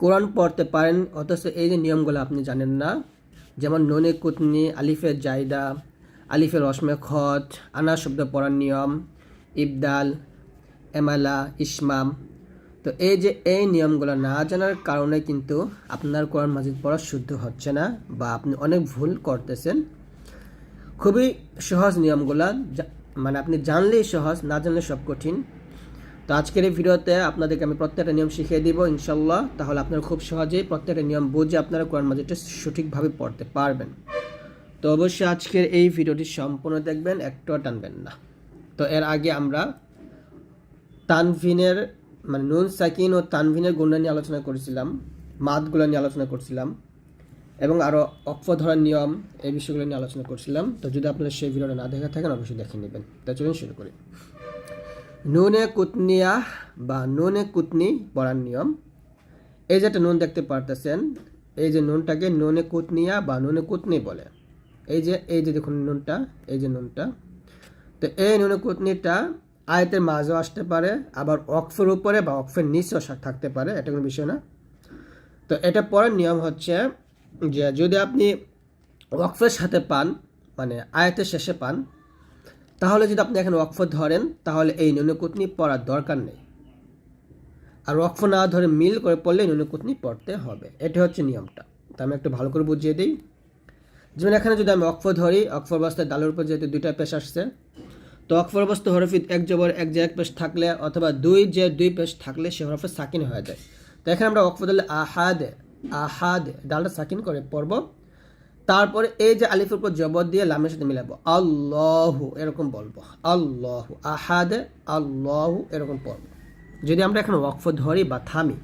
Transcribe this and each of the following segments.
কোরআন পড়তে পারেন, অথচ এই যে নিয়মগুলো আপনি জানেন না, যেমন ননে কুতনি, আলিফের জায়দা, আলিফের রসমে খত আনা শব্দ পড়ার নিয়ম, ইবদাল, এমালা, ইসমাম। তো এই যে এই নিয়মগুলো না জানার কারণে কিন্তু আপনার কোরআন মাজিদ পড়া শুদ্ধ হচ্ছে না বা আপনি অনেক ভুল করতেছেন। খুবই সহজ নিয়মগুলা মানে আপনি জানলেই সহজ, না জানলে সব কঠিন। তো আজকের এই ভিডিওতে আপনাদেরকে আমি প্রত্যেকটা নিয়ম শিখিয়ে দিব ইনশাল্লাহ তাহলে আপনারা খুব সহজেই প্রত্যেকটা নিয়ম বুঝে আপনারা কোরআন মাজিদটা সঠিকভাবে পড়তে পারবেন। তো অবশ্যই আজকের এই ভিডিওটি সম্পূর্ণ দেখবেন, একটুও টানবেন না। তো এর আগে আমরা তানভিনের মানে নুন, সাকিন ও তানভিনের গুণ নিয়ে আলোচনা করেছিলাম, মাদগুলো নিয়ে আলোচনা করছিলাম, এবং আরও অক্ষ ধরার নিয়ম এই বিষয়গুলো নিয়ে আলোচনা করছিলাম। তো যদি আপনারা সেই ভিডিওটা না দেখে থাকেন, অবশ্যই দেখে নেবেন। তো চলুন শুরু করি। নুনে কুতনিয়া বা নুনে কুতনি পড়ার নিয়ম। এই যে একটা নুন দেখতে পারতেছেন, এই যে নুনটাকে নুনে কুতনিয়া বা নুনে কুতনি বলে। এই যে এই যে দেখুন নুনটা, এই যে নুনটা। তো এই নুনে কুতনিটা আয়তের মাঝেও আসতে পারে, আবার অক্ফের উপরে বা অক্ফের নিচেও থাকতে পারে, এটা কোনো বিষয় না। তো এটা পড়ার নিয়ম হচ্ছে যে, যদি আপনি ওয়াকফের সাথে পান মানে আয়াতের শেষে পান তাহলে যদি আপনি এখানে ওয়াকফ ধরেন, তাহলে এই নুনুকুতনি পড়ার দরকার নেই। আর ওয়াকফ না ধরে মিল করে পড়লে নুনুকুতনি পড়তে হবে। এটা হচ্ছে নিয়মটা। তা আমি একটু ভালো করে বুঝিয়ে দিই। যেমন এখানে যদি আমি অক্ফ ধরি অক্ফর অবস্থায় ডালের উপর যেহেতু দুইটা পেশ আসছে, তো অক্ফর অবস্থা হরফিত এক জবর, এক যে এক পেশ থাকলে অথবা দুই যে দুই পেশ থাকলে সে হরফে সাকিন হয়ে যায়। তো এখানে আমরা অক্ফ ধরলে আহাদ আহাদ, ডালটা সাকিন করে পড়ব। তারপরে এই যে আলিফের উপর জবর দিয়ে লামের সাথে মিলাবো। আল্লাহু এরকম বলব। আল্লাহু আহাদ, আল্লাহু এরকম পড়ব যদি আমরা এখন ওয়াকফ ধরি বা থামি,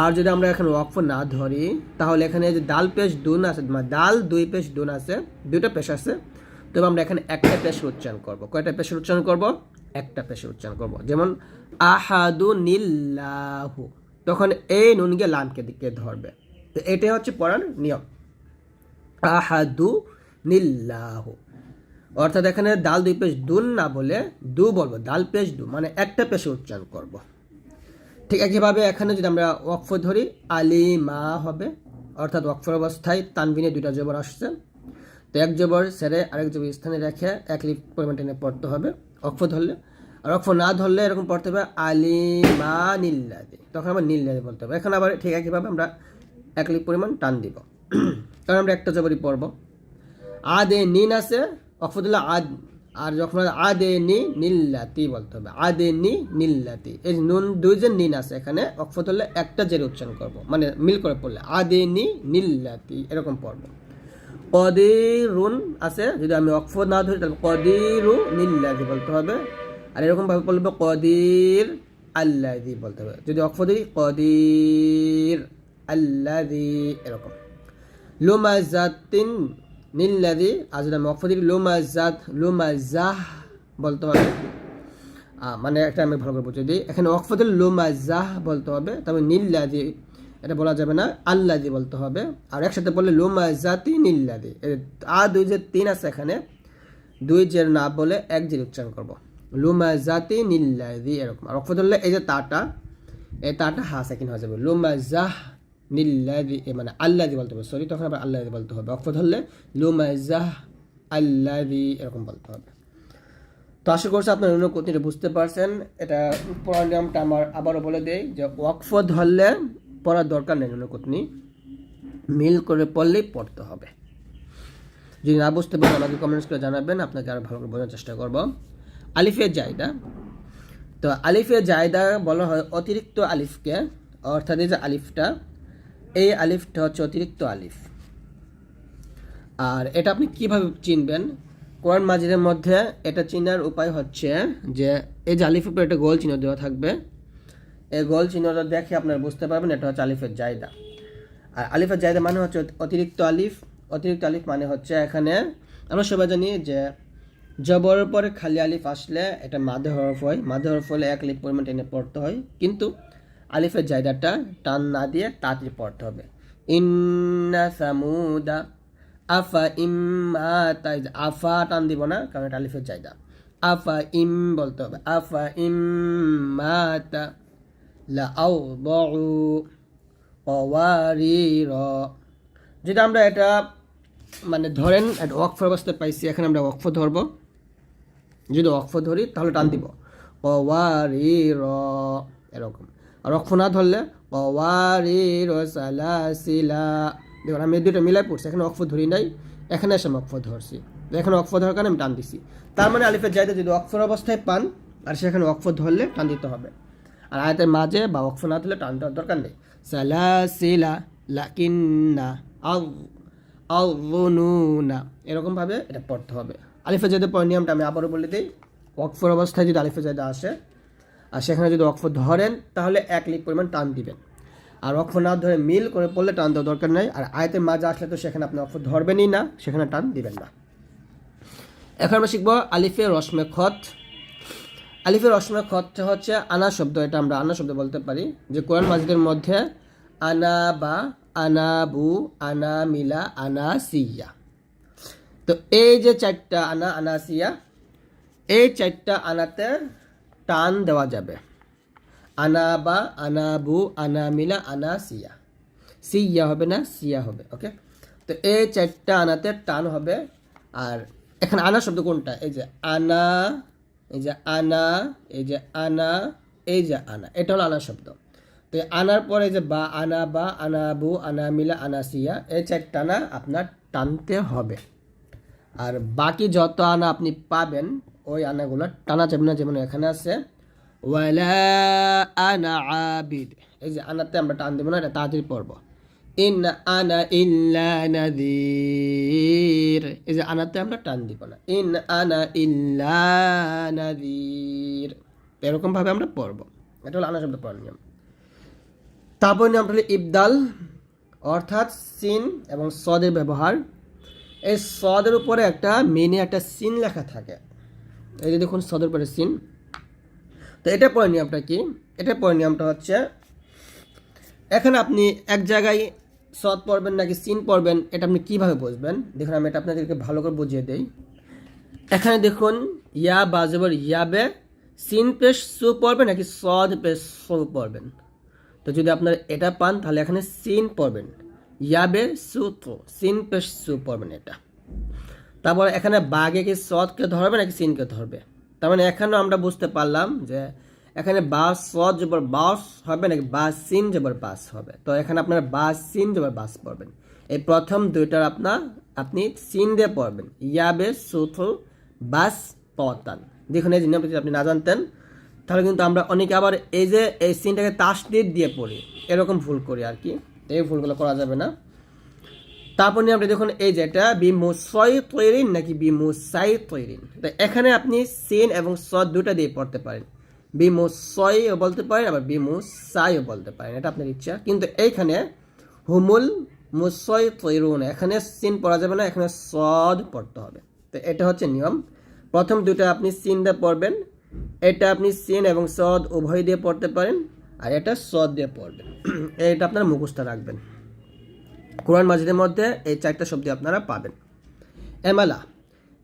আর যদি আমরা এখন ওয়াকফ না ধরি, তাহলে এখানে যে ডাল পেশ দুন আছে ডাল দুই পেশ দুন আছে, দুইটা পেশ আছে, তবে আমরা এখানে একটা পেশের উচ্চারণ করব। কয়টা পেশের উচ্চারণ করব? একটা পেশের উচ্চারণ করব। যেমন আহাদু নিল্লাহু তখন এই নুন গিয়ে লামকে দিকে ধরবে। তো এটাই হচ্ছে পড়ার নিয়ম। আহাদু নিল্লাহু। অর্থাৎ এখানে ডাল দুই পেশ দুন না বলে দু বলব ডাল পেশ দু মানে একটা পেশে উচ্চারণ করব। ঠিক একইভাবে এখানে যদি আমরা ওয়াকফ ধরি, আলিমা হবে, অর্থাৎ ওয়াকফর অবস্থায় তানবিনে দুইটা জবর আসছে। তো এক জবর সেরে আরেক জবর স্থানে রেখে এক লিপ পরিমাণ টেনে পড়তে হবে অক্ষ ধরলে। আর অক্ষ না ধরলে এরকম পড়তে হবে আলিমা নীল্লাদি। তখন আবার নীল্লাদি বলতে হবে। এখন আবার ঠিক একইভাবে আমরা এক লিপ পরিমাণ টান দিব। কারণ আমরা একটা জবরই পড়ব। আদে নিন আছে অফদুল্লাহ আদ, আর যখন আদে নি নীল্লাতি বলতে হবে। আদে নি নীল্লাতি। এই নুন, দুই যে নিন আছে এখানে অফদুল্লাহ একটা জেরে উচ্চারণ করব। মানে মিল করে পড়লে, আদে নি নীল্লাতি, এরকম পড়ব। কদিরুন আছে, যদি আমি অক্ফ না ধরি, তাহলে কদিরু নীল্লাদি বলতে হবে। আর এরকম ভাবে বলব কদির আল্লাদি বলতে হবে। যদি অক্ফ ধরি, কদির আল্লাদি এরকম। লুমাজাতিন নিল্লাদি অক্ফ ধরি লুমাজাত, লুমাজাহ বলতে হবে। মানে একটা আমি ভালো করে বুঝে দিই। এখানে অক্ফ দিলে লুমাজাহ বলতে হবে, তবে নীল্লাদি এটা বলা যাবে না আল্লাদি বলতে হবে। আর একসাথে বললে লুমাজাতি নীল্লাদি আ, দুই যে তিন আছে এখানে, দুই যে না বলে এক যে উচ্চারণ করব। লুমাজাতি নীল্লাদি এরকম। আর ধরলে এই যে তাটা, এই তাটা হা সেকেন্ড হয়ে যাবে। লুমাজাহ নীল্লাদি মানে আল্লাদি বলতে হবে সরি তখন আবার আল্লাদি বলতে হবে। অক্ফ ধরলে লুমাজাহ আল্লাদি এরকম বলতে হবে। তো আশা করছি আপনার অন্য কোথাও বুঝতে পারছেন। এটা পড়ার নিয়মটা আমার আবারও বলে দেই যে ওয়াকফ ধরলে পড়ার দরকার নেই অন্য কোতনি মিল করে পড়লেই পড়তে হবে। যদি না বুঝতে পারেন, আমাকে কমেন্টস করে জানাবেন, আপনাকে আরও ভালো করে বোঝার চেষ্টা করব। আলিফের জায়দা। তো আলিফের জায়দা বলা হয় অতিরিক্ত আলিফকে, অর্থাৎ এই যে আলিফটা এই আলিফটা হচ্ছে অতিরিক্ত আলিফ। আর এটা আপনি কীভাবে চিনবেন? কোরআন মাজিদের মধ্যে এটা চিনার উপায় হচ্ছে যে, এই যে আলিফের উপরে একটা গোল চিহ্ন দেওয়া থাকবে। এই গোল চিহ্নটা দেখে আপনারা বুঝতে পারবেন এটা হচ্ছে আলিফের জায়দা। আর আলিফের জায়দা মানে হচ্ছে অতিরিক্ত আলিফ। অতিরিক্ত আলিফ মানে হচ্ছে এখানে আমরা সবাই জানি যে, জবরের পরে খালি আলিফ আসলে এটা মাদে হরফ হয়। মাদে হরফ হলে এক আলিফ পরিমাণ টেনে পড়তে হয়। কিন্তু আলিফের জায়গাটা টান না দিয়ে তাড়াতাড়ি পড়তে হবে। ইন্না সামুদা, আফা ইম্মা, তাই আফা টান দিব না, কারণ এটা আলিফের জায়দা আফা ইম বলতে হবে। আফা ইম্মাতা লা আও কওয়ারি র যেটা আমরা এটা মানে ধরেন একটা ওয়াকফ অবস্থায় পাইছি, এখানে আমরা ওয়াকফ ধরবো। যদি ওয়াকফ ধরি, তাহলে টান দিব। কওয়ারি র এরকম। আর অক্ষ না ধরলে দেখুন, আমি দুটো মিলাই পড়ছি, এখানে অক্ষ ধরি নাই, এখানে এসে আমি অক্ষ ধরছি। এখানে অক্ষ ধরার কারণে আমি টান দিছি। তার মানে আলিফের জায়দা যদি অক্ষর অবস্থায় পান, আর সেখানে অক্ষ ধরলে টান দিতে হবে। আর আয়াতের মাঝে বা অক্ষ না ধরলে টান দেওয়ার দরকার নেই। সালাসিলা, লাকিন্না আল আলনুনা এরকমভাবে এটা পড়তে হবে। আলিফে জায়দা পড়ার নিয়মটা আমি আবারও বলে দিই। অক্ষর অবস্থায় যদি আলিফের জায়দা আসে আর সেখানে যদি অক্ষ ধরেন, তাহলে এক লিপ পরিমাণ টান দিবেন। আর অক্ষ না ধরে মিল করে পড়লে টান দেওয়া দরকার নেই। আর আয়তের মাঝে আসলে তো সেখানে আপনি অক্ষ ধরবেনই না, সেখানে টান দিবেন না। এখন আমরা শিখব আলিফে রসমে খত আলিফের রসমে খত হচ্ছে আনা শব্দ, এটা আমরা আনা শব্দ বলতে পারি, যে কোরআন মাজিদের মধ্যে আনা বা আনাবু আনা মিলা, আনা সিয়া। তো এই যে চারটা আনা আনা সিয়া, এই চারটা আনাতে টান দেওয়া যাবে। আনাবু আনা মিলা, আনা সিয়া। সিয়া হবে না, সিয়া হবে, ওকে? তো এই চারটা আনাতে টান হবে। আর এখানে আনা শব্দ কোনটা? এই যে আনা, এই যে আনা, এই যে আনা, এই যে আনা। এটা হলো আনা শব্দ। তো আনার পরে এই যে বা, আনা বা আনাবু আনা মিলা, আনা সিয়া, এই চারটা আনা আপনার টানতে হবে। আর বাকি যত আনা আপনি পাবেন ওই আনাগুলো টানা যাবে না যেমন এখানে আছে। ওয়ালা আনা আবিদ। এই যে আনাতে আমরা টান দেবো না, এটা তাড়াতাড়ি পড়ব ইন আনা ইল্লা নাদির। এই যে আনাতে আমরা টান দিব না। ইন আনা ইল্লা নাদির। এরকম ভাবে আমরা পড়ব। এটা হলো আনা শব্দ পড়ার নিয়ম। তারপর নিয়মটা হলো ইবদাল, অর্থাৎ সিন এবং সদের ব্যবহার। এই সদের উপরে একটা মেনে একটা সিন লেখা থাকে। এই যে দেখুন সদর সিন। তো এটা পরে নিয়মটা কি? এটা পরে নিয়মটা হচ্ছে, এখানে আপনি এক জায়গায় সদ পড়বেন নাকি সিন পড়বেন, এটা আপনি কীভাবে বুঝবেন? দেখুন, আমি এটা আপনাদেরকে ভালো করে বুঝিয়ে দেই। এখানে দেখুন, ইয়া বাজবর ইয়াবে সিন পেশ সু পড়বেন নাকি সদ পেশ সু পড়বেন। তো যদি আপনার এটা পান, তাহলে এখানে সিন পড়বেন। ইয়াবে সু তো সিন পেশ সু পড়বেন এটা। তারপর এখানে বাঘে কি সদকে ধরবে নাকি সিনকে ধরবে? তার মানে এখানেও আমরা বুঝতে পারলাম যে এখানে বাস সদ জবর বাস হবে নাকি বাস সিন জবর বাস হবে। তো এখানে আপনার বাস সিন জবর বাস পড়বেন। এই প্রথম দুইটার আপনার আপনি সিন দিয়ে পড়বেন। ইয়াবে সুথু বাস পতান। দেখুন এই জিনিসটা আপনি না জানতেন, তাহলে কিন্তু আমরা অনেকে আবার এই যে এই সিনটাকে তাসদিদ দিয়ে পড়ি। এরকম ভুল করি আর কি। এই ভুলগুলো করা যাবে না। তারপর নিয়ে আপনি দেখুন, এই যেটা বিমুসই তৈরিন নাকি বিমুসাই তৈরিন তো এখানে আপনি সিন এবং স দুটা দিয়ে পড়তে পারেন। বিমুসইও বলতে পারেন, আবার বিমুসাইও বলতে পারেন। এটা আপনার ইচ্ছা। কিন্তু এইখানে হুমুল মুসই তৈরুন এখানে সিন পড়া যাবে না, এখানে সদ পড়তে হবে। তো এটা হচ্ছে নিয়ম। প্রথম দুটো আপনি সিন দিয়ে পড়বেন। এটা আপনি সিন এবং সদ উভয় দিয়ে পড়তে পারেন, আর এটা সদ দিয়ে পড়বেন। এটা আপনার মুখস্থ রাখবেন। কোরআন মাজিদের মধ্যে এই চারটা শব্দ আপনারা পাবেন। এমালা।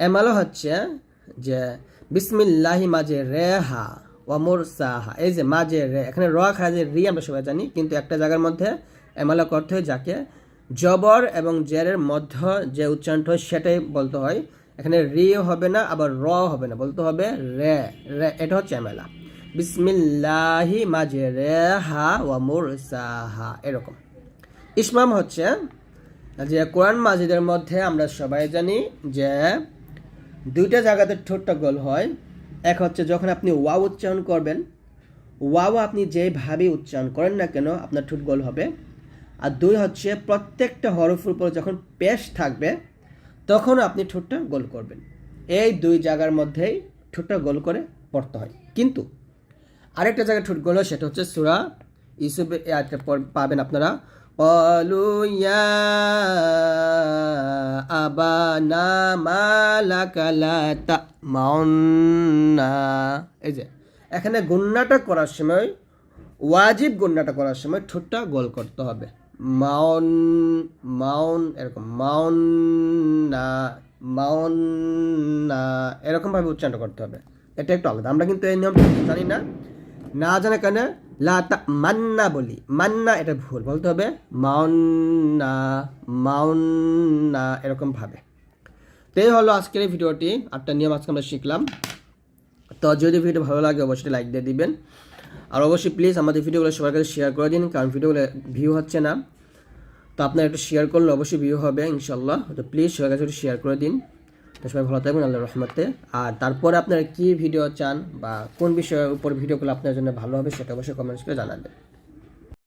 এমালা হচ্ছে যে, বিসমিল্লাহি মাঝে রেহা ওয়ামুর সাহা এই যে মাঝে রে, এখানে র খাজে রি আমরা সবাই জানি, কিন্তু একটা জায়গার মধ্যে এমালা করতে হয় যাকে জবর এবং জেরের মধ্য যে উচ্চারণটা হয় সেটাই বলতে হয়। এখানে রি হবে না, আবার র হবে না, বলতে হবে রে রে, এটা হচ্ছে এমালা। বিসমিল্লাহি মাঝে রেহা ওয়ামুর সাহা এরকম। ইসমাম হচ্ছে যে কোরআন মাজিদের মধ্যে আমরা সবাই জানি যে দুইটা জায়গাতে ঠোঁটটা গোল হয়। এক হচ্ছে যখন আপনি ওয়াও উচ্চারণ করবেন, ওয়াও আপনি যেভাবে উচ্চারণ করেন না কেন আপনার ঠোঁট গোল হবে। আর দুই হচ্ছে প্রত্যেকটা হরফের উপর যখন পেশ থাকবে, তখন আপনি ঠোঁটটা গোল করবেন। এই দুই জায়গার মধ্যেই ঠোঁটটা গোল করে পড়তে হয়। কিন্তু আরেকটা জায়গায় ঠোঁট গোল সেটা হচ্ছে সুরা ইউসুফে পাবেন আপনারা। قالوا يا أبانا ما لك لا تأمنا এই যে এখানে গুন্নাটা করার সময় ওয়াজিব গুন্নাটা করার সময় ঠোঁটটা গোল করতে হবে মাউন মাউন এরকম মাউন না মাউন না এরকম ভাবে উচ্চারণ করতে হবে এটা একটু আলাদা আমরা কিন্তু এই নিয়ম জানি না না জানা কেন লা তা মান্না বলি। মান্না এটা ভুল, বলতে হবে মাউন্না মাউন্না এরকমভাবে তো এই হলো আজকের এই ভিডিওটি, আটটা নিয়ম আজকে আমরা শিখলাম। তো যদি ভিডিও ভালো লাগে, অবশ্যই লাইক দিয়ে দিবেন। আর অবশ্যই প্লিজ আমাদের ভিডিওগুলো সবার কাছে শেয়ার করে দিন, কারণ ভিডিওগুলো ভিউ হচ্ছে না। তো আপনারা একটু শেয়ার করলে অবশ্যই ভিউ হবে ইনশাল্লাহ তো প্লিজ সবার কাছে একটু শেয়ার করে দিন। সবাই ভালো থাকবেন আল্লাহ রহমতে। আর তারপরে আপনারা কি ভিডিও চান বা কোন বিষয়ের উপর ভিডিওগুলো আপনার জন্য ভালো হবে, সেটা অবশ্যই কমেন্টস করে জানাবেন।